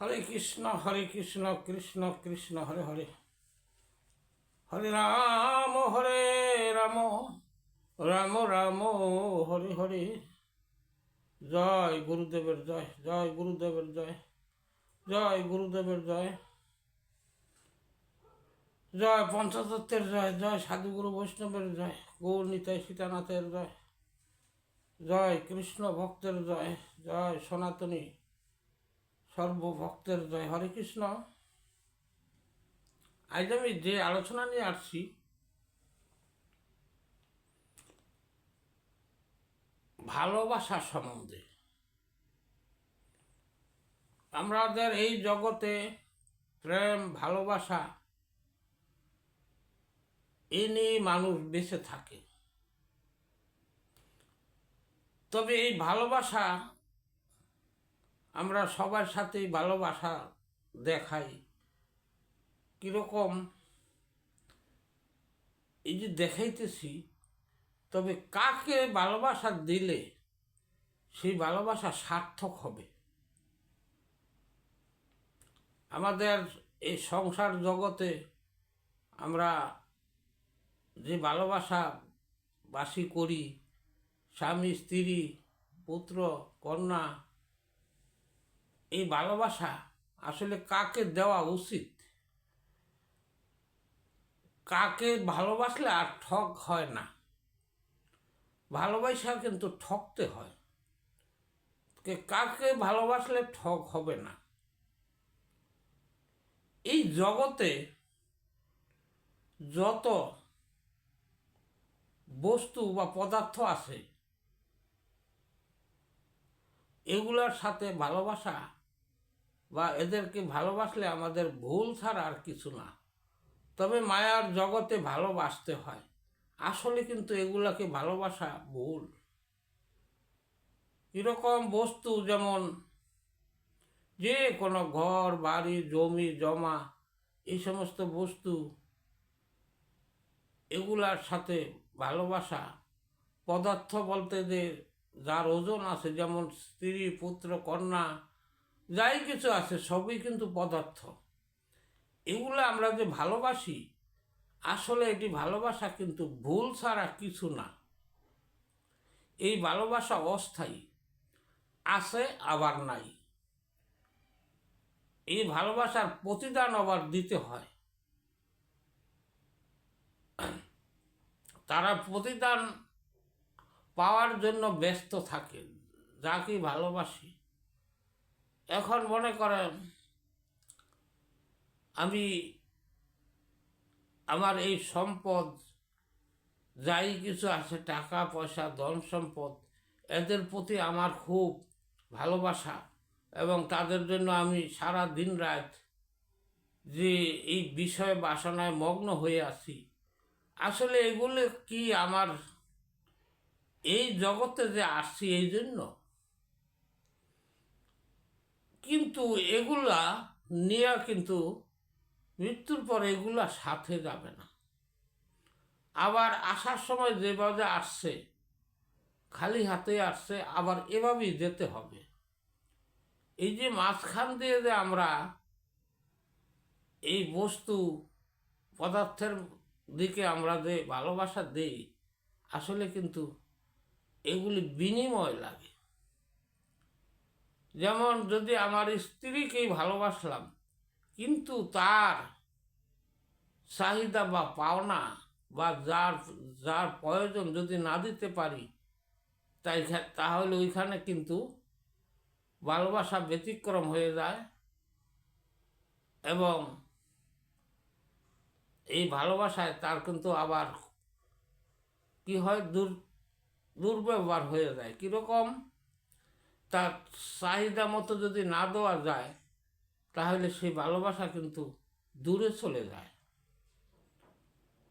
হরে কৃষ্ণ হরে কৃষ্ণ কৃষ্ণ কৃষ্ণ, হরে হরে। হরে রাম হরে রাম রাম রাম, হরে হরে। জয় গুরুদেবের জয় জয় গুরুদেবের জয় জয় গুরুদেবের জয়। জয় পঞ্চতত্ত্বের জয় জয় সাধুগুরু বৈষ্ণবের জয়, গৌর সীতানাথের জয়। জয় কৃষ্ণ ভক্তের জয় জয় সনাতনী সর্বভক্তের জয়। হরে কৃষ্ণ। আজ আমি যে আলোচনা নিয়ে আসছি, ভালোবাসা সম্বন্ধে। আমাদের এই জগতে প্রেম, ভালোবাসা, এ নিয়ে মানুষ বেঁচে থাকে। তবে এই ভালোবাসা আমরা সবার সাথেই ভালোবাসা দেখাই। কীরকম? এই যে দেখাইতেছি, তবে কাকে ভালোবাসা দিলে সেই ভালোবাসা সার্থক হবে? আমাদের এই সংসার জগতে আমরা যে ভালোবাসা বাসি করি, স্বামী, স্ত্রী, পুত্র, কন্যা এই ভালোবাসা আসলে কাকে দেওয়া উচিত? কাকে ভালোবাসলে আর ঠক হয় না। ভালোবাসা কিন্তু ঠকতে হয়। কাকে ভালোবাসলে ঠক হবে না? এই জগতে যত বস্তু বা পদার্থ আছে, এগুলোর সাথে ভালোবাসা বা এদেরকে ভালোবাসলে আমাদের ভুল ছাড়া আর কিছু না। তবে মায়ার জগতে ভালোবাসতে হয়। আসলে কিন্তু এগুলাকে ভালোবাসা ভুল। এরকম বস্তু যেমন যে কোনো ঘর, বাড়ি, জমি, জমা, এই সমস্ত বস্তু, এগুলার সাথে ভালোবাসা পদার্থ বলতে যে যার ওজন আছে, যেমন স্ত্রী, পুত্র, কন্যা যাই কিছু আছে, সবই কিন্তু পদার্থ। এগুলো আমরা যে ভালোবাসি, আসলে এটি ভালোবাসা কিন্তু ভুল ছাড়া কিছু না। এই ভালোবাসা অস্থায়ী, আছে আবার নাই। এই ভালোবাসার প্রতিদান আবার দিতে হয়। তারা প্রতিদান পাওয়ার জন্য ব্যস্ত থাকে যাকে ভালোবাসি। এখন মনে করেন আমি আমার এই সম্পদ, যাই কিছু আছে, টাকা, পয়সা, ধন সম্পদ, এদের প্রতি আমার খুব ভালোবাসা এবং তাদের জন্য আমি সারা দিন রাত যে এই বিষয় বাসনায় মগ্ন হয়ে আছি। আসলে এগুলো কি আমার এই জগতে যে আসছি এই জন্য? কিন্তু এগুলা নিয়ে কিন্তু মৃত্যুর পর এগুলা সাথে যাবে না। আবার আসার সময় যেভাবে আসছে, খালি হাতে আসছে, আবার এভাবেই যেতে হবে। এই যে মাঝখান দিয়ে যে আমরা এই বস্তু, পদার্থের দিকে আমরা যে ভালোবাসা দেই, আসলে কিন্তু এগুলি বিনিময় লাগে। যেমন যদি আমার স্ত্রীকেই ভালোবাসলাম, কিন্তু তার চাহিদা বা পাওনা বা যার যার প্রয়োজন যদি না দিতে পারি, তাই তাহলে ওইখানে কিন্তু ভালোবাসা ব্যতিক্রম হয়ে যায় এবং এই ভালোবাসায় তার কিন্তু আবার কি হয়? দুর, দুর্ব্যবহার হয়ে যায়। কীরকম? তার চাহিদা মতো যদি না দেওয়া যায়, তাহলে সেই ভালোবাসা কিন্তু দূরে চলে যায়।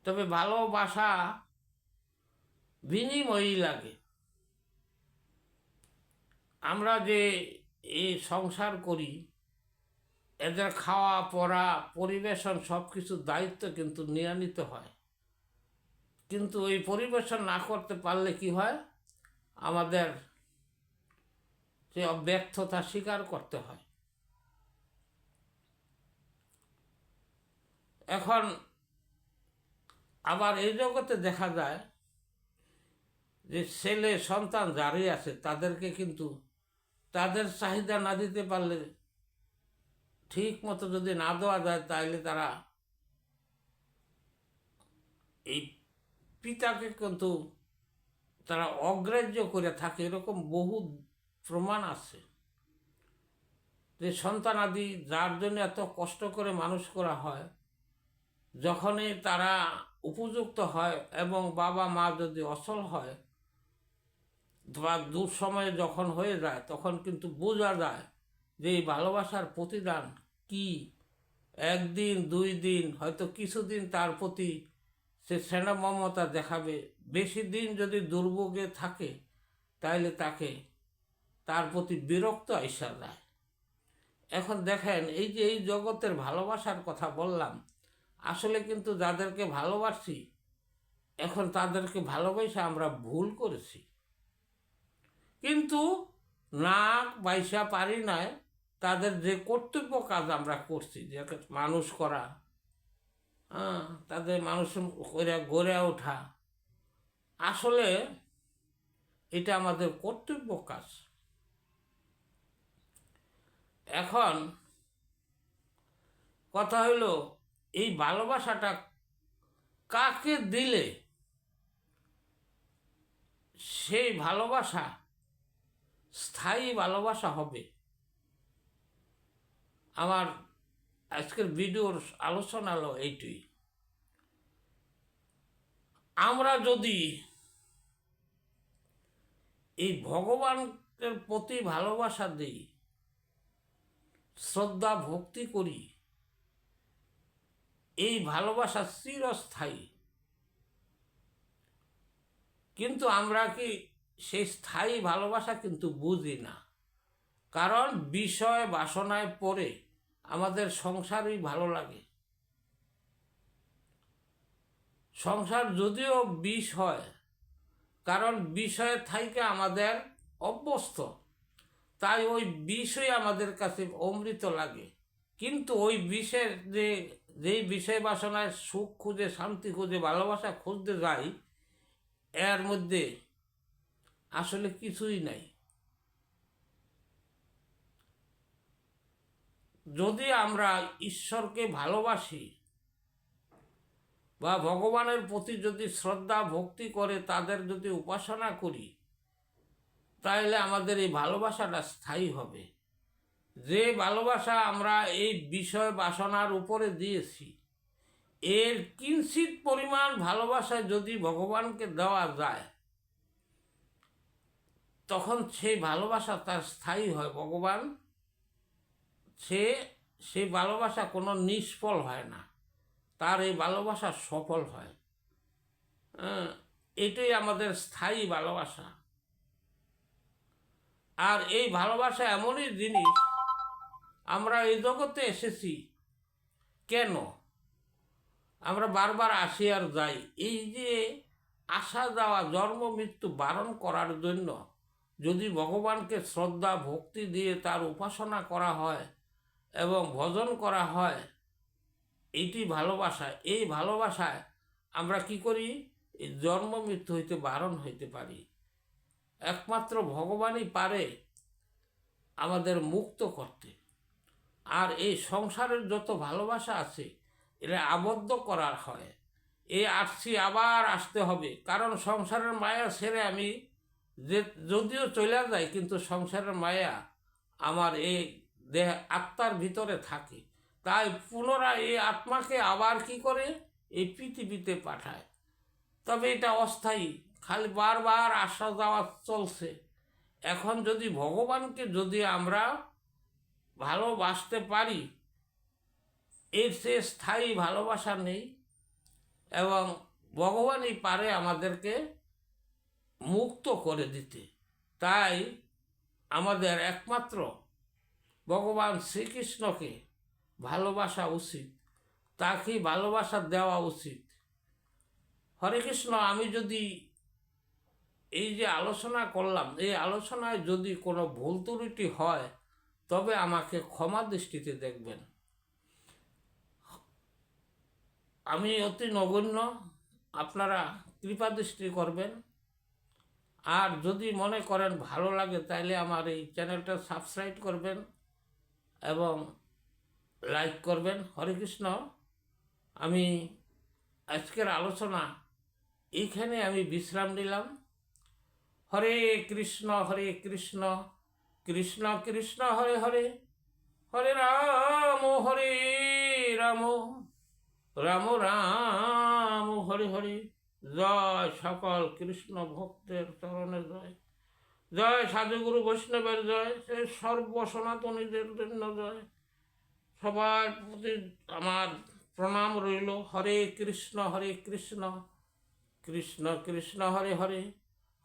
তবে ভালোবাসা বিনিময়ই লাগে। আমরা যে এই সংসার করি, এদের খাওয়া, পড়া, পরিবেশন সব কিছুর দায়িত্ব কিন্তু নিয়ে নিতে হয়। কিন্তু এই পরিবেশন না করতে পারলে কি হয়? আমাদের সে অব্যর্থতা স্বীকার করতে হয়। এখন আবার এই জগতে দেখা যায় যে ছেলে, সন্তান যারই আছে, তাদেরকে কিন্তু তাদের চাহিদা না দিতে পারলে ঠিক মতো যদি না দেওয়া যায় তাহলে তারা এই পিতাকে কিন্তু তারা অগ্রাহ্য করে থাকে। এরকম বহু প্রমাণ আছে। যে সন্তানাদি যার জন্য এত কষ্ট করে মানুষ করা হয়, যখনই তারা উপযুক্ত হয় এবং বাবা মা যদি অসল হয় বা দুঃসময়ে যখন হয়ে যায়, তখন কিন্তু বোঝা যায় যে এই ভালোবাসার প্রতিদান কি। একদিন, দুই দিন, হয়তো কিছুদিন তার প্রতি সে মমতা দেখাবে। বেশি দিন যদি দুর্ভোগে থাকে তাহলে তাকে তার প্রতি বিরক্ত আইসা যায়। এখন দেখেন, এই যে এই জগতের ভালোবাসার কথা বললাম, আসলে কিন্তু যাদেরকে ভালোবাসি, এখন তাদেরকে ভালোবাসা আমরা ভুল করেছি। কিন্তু না বাইসা পারি নাই, তাদের যে কর্তব্য কাজ আমরা করছি, যে মানুষ করা হ্যাঁ তাদের মানুষ করে গড়ে ওঠা, আসলে এটা আমাদের কর্তব্য কাজ। এখন কথা হইল, এই ভালোবাসাটা কাকে দিলে সেই ভালোবাসা স্থায়ী ভালোবাসা হবে? আমার আজকের ভিডিওর আলোচনা হলো এইটুই। আমরা যদি এই ভগবানের প্রতি ভালোবাসা দিই শ্রদ্ধা ভক্তি করি। এই ভালোবাসা চিরস্থায়ী। কিন্তু আমরা কি সেই স্থায়ী ভালোবাসা কিন্তু বুঝি না। কারণ বিষয় বাসনায় পড়ে আমাদের সংসারই ভালো লাগে। সংসার যদিও বিষ হয়, কারণ বিষয় থাইকে আমাদের অভ্যস্ত। তাই ওই বিষই আমাদের কাছে অমৃত লাগে। কিন্তু ওই বিষের যে, যেই বিষয় বাসনায় সুখ খুঁজে, শান্তি খুঁজে, ভালোবাসা খুঁজতে যাই, এর মধ্যে আসলে কিছুই নাই। যদি আমরা ঈশ্বরকে ভালোবাসি বা ভগবানের প্রতি যদি শ্রদ্ধা, ভক্তি করে, তাদের যদি উপাসনা করি তাহলে আমাদের এই ভালোবাসাটা স্থায়ী হবে। যে ভালোবাসা আমরা এই বিষয় বাসনার উপরে দিয়েছি, এর কিঞ্চিত পরিমাণ ভালোবাসা যদি ভগবানকে দেওয়া যায়, তখন সেই ভালোবাসা তার স্থায়ী হয়। ভগবান সে, সেই ভালোবাসা কোনো নিষ্ফল হয় না, তার এই ভালোবাসা সফল হয়। এটাই আমাদের স্থায়ী ভালোবাসা। আর এই ভালোবাসা এমনই জিনিস, আমরা এই জগতে এসেছি। কেন? আমরা বারবার আসি আর যাই। এই যে আসা যাওয়া, জন্ম, মৃত্যু বারণ করার জন্য যদি ভগবানকে শ্রদ্ধা, ভক্তি দিয়ে তার উপাসনা করা হয় এবং ভজন করা হয় এইটি ভালোবাসা। এই ভালোবাসায় আমরা কি করি? জন্ম, মৃত্যু হইতে বারণ হইতে পারি। একমাত্র ভগবানই পারে আমাদের মুক্ত করতে। আর এই সংসারের যত ভালোবাসা আছে এটা আবদ্ধ করার হয়। এই আসছি, আবার আসতে হবে। কারণ সংসারের মায়া ছেড়ে আমি যে, যদিও চলে যাই, কিন্তু সংসারের মায়া আমার এই দেহ, আত্মার ভিতরে থাকে। তাই পুনরায় এই আত্মাকে আবার কি করে? এই পৃথিবীতে পাঠায়। তবে এটা অস্থায়ী। খালি বারবার আসা যাওয়া চলছে। এখন যদি ভগবানকে যদি আমরা ভালোবাসতে পারি, এর সে স্থায়ী ভালোবাসা নেই এবং ভগবানই পারে আমাদেরকে মুক্ত করে দিতে। তাই আমাদের একমাত্র ভগবান শ্রীকৃষ্ণকে ভালোবাসা উচিত তাকে ভালোবাসা দেওয়া উচিত। হরে কৃষ্ণ, আমি যদি এই যে আলোচনা করলাম, এই আলোচনায় যদি কোনো ভুল ত্রুটি হয়, তবে আমাকে ক্ষমা দৃষ্টিতে দেখবেন। আমি অতি নগণ্য, আপনারা কৃপা দৃষ্টি করবেন। আর যদি মনে করেন ভালো লাগে তাহলে আমার এই চ্যানেলটা সাবস্ক্রাইব করবেন এবং লাইক করবেন। হরে কৃষ্ণ, আমি আজকের আলোচনা এইখানে আমি বিশ্রাম নিলাম। হরে কৃষ্ণ হরে কৃষ্ণ কৃষ্ণ কৃষ্ণ, হরে হরে। হরে রাম হরে রাম রাম রাম, হরে হরে। জয় সকল কৃষ্ণ ভক্তের চরণে জয়। জয় সাধুগুরু বৈষ্ণবের জয়, সে সর্ব সনাতনীদের জন্য জয়। সবার প্রতি আমার প্রণাম রইল। হরে কৃষ্ণ হরে কৃষ্ণ কৃষ্ণ কৃষ্ণ, হরে হরে।